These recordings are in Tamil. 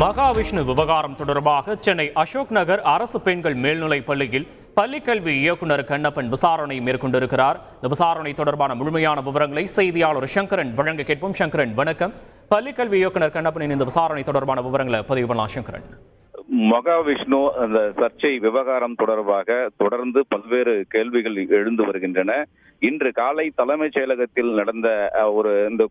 மகாவிஷ்ணு விவகாரம் தொடர்பாக சென்னை அசோக் நகர் அரசு பெண்கள் மேல்நிலைப் பள்ளியில் பள்ளிக்கல்வி இயக்குனர் கண்ணப்பன் விசாரணை மேற்கொண்டிருக்கிறார். இந்த விசாரணை தொடர்பான முழுமையான விவரங்களை செய்தியாளர் சங்கரன் வழங்க கேட்போம். சங்கரன் வணக்கம். பள்ளிக்கல்வி இயக்குனர் கண்ணப்பனின் இந்த விசாரணை தொடர்பான விவரங்களை பதிவு பண்ணலாம் சங்கரன். மகாவிஷ்ணு அந்த சர்ச்சை விவகாரம் தொடர்பாக தொடர்ந்து பல்வேறு கேள்விகள் எழுந்து வருகின்றன. இன்று காலை தலைமைச் செயலகத்தில் நடந்த ஒரு இந்த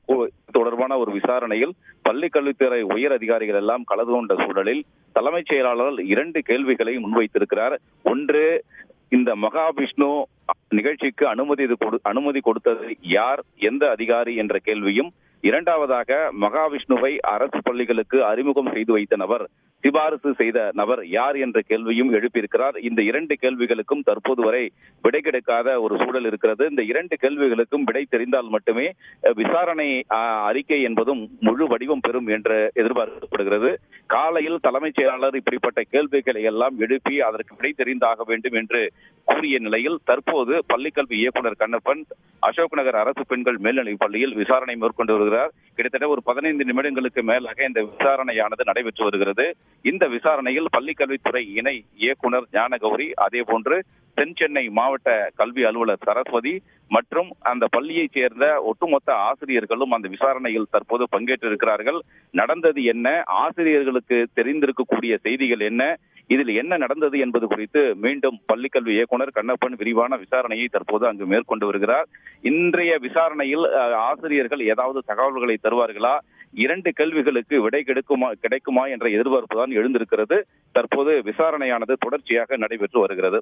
தொடர்பான ஒரு விசாரணையில் பள்ளி கல்வித்துறை உயர் அதிகாரிகள் எல்லாம் கலந்து கொண்ட சூழலில் தலைமைச் செயலாளர் இரண்டு கேள்விகளை முன்வைத்திருக்கிறார். ஒன்று இந்த மகாவிஷ்ணு நிகழ்ச்சிக்கு அனுமதி கொடு- அனுமதி கொடுத்தது யார்? எந்த அதிகாரி? என்ற கேள்வியும் இரண்டாவதாக மகாவிஷ்ணுவை அரசு பள்ளிகளுக்கு அறிமுகம் செய்து வைத்த நபர் சிபாரிசு செய்த நபர் யார் என்ற கேள்வியும் எழுப்பியிருக்கிறார். இந்த இரண்டு கேள்விகளுக்கும் தற்போது வரை விடை கிடைக்காத ஒரு சூழல் இருக்கிறது. இந்த இரண்டு கேள்விகளுக்கும் விடை தெரிந்தால் மட்டுமே விசாரணை அறிக்கை என்பதும் முழு வடிவம் பெறும் என்று எதிர்பார்க்கப்படுகிறது. காலையில் தலைமைச் செயலாளர் இப்படிப்பட்ட கேள்விகளை எல்லாம் எழுப்பி அதற்கு விடை தெரிந்தாக வேண்டும் என்று கூறிய நிலையில் தற்போது பள்ளிக்கல்வி இயக்குனர் கண்ணப்பன் அசோக் நகர் அரசு பெண்கள் மேல்நிலைப் பள்ளியில் விசாரணை மேற்கொண்டு வருகிறார் கிட்டத்தட்ட ஒரு பதினைந்து நிமிடங்களுக்கு மேலாக இந்த விசாரணையானது நடைபெற்று வருகிறது. இந்த விசாரணையில் பள்ளிக்கல்வித்துறை இணை இயக்குனர் ஞானகௌரி அதே போன்று தென் சென்னை மாவட்ட கல்வி அலுவலர் சரஸ்வதி மற்றும் அந்த பள்ளியைச் சேர்ந்த ஒட்டுமொத்த ஆசிரியர்களும் அந்த விசாரணையில் தற்போது பங்கேற்றிருக்கிறார்கள். நடந்தது என்ன? ஆசிரியர்களுக்கு தெரிந்திருக்கக்கூடிய செய்திகள் என்ன? இதில் என்ன நடந்தது என்பது குறித்து மீண்டும் பள்ளிக்கல்வி இயக்குனர் கண்ணப்பன் விரிவான விசாரணையை தற்போது அங்கு மேற்கொண்டு வருகிறார். இன்றைய விசாரணையில் ஆசிரியர்கள் ஏதாவது தகவல்களை தருவார்களா? இரண்டு கேள்விகளுக்கு விடை கிடைக்குமா கிடைக்குமா என்ற எதிர்பார்ப்பு தான் எழுந்திருக்கிறது. தற்போது விசாரணையானது தொடர்ச்சியாக நடைபெற்று வருகிறது.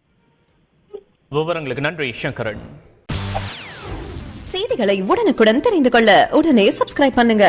விவரங்களுக்கு நன்றி சங்கரன். செய்திகளை உடனுக்குடன் தெரிந்து கொள்ள உடனே சப்ஸ்கிரைப் பண்ணுங்க.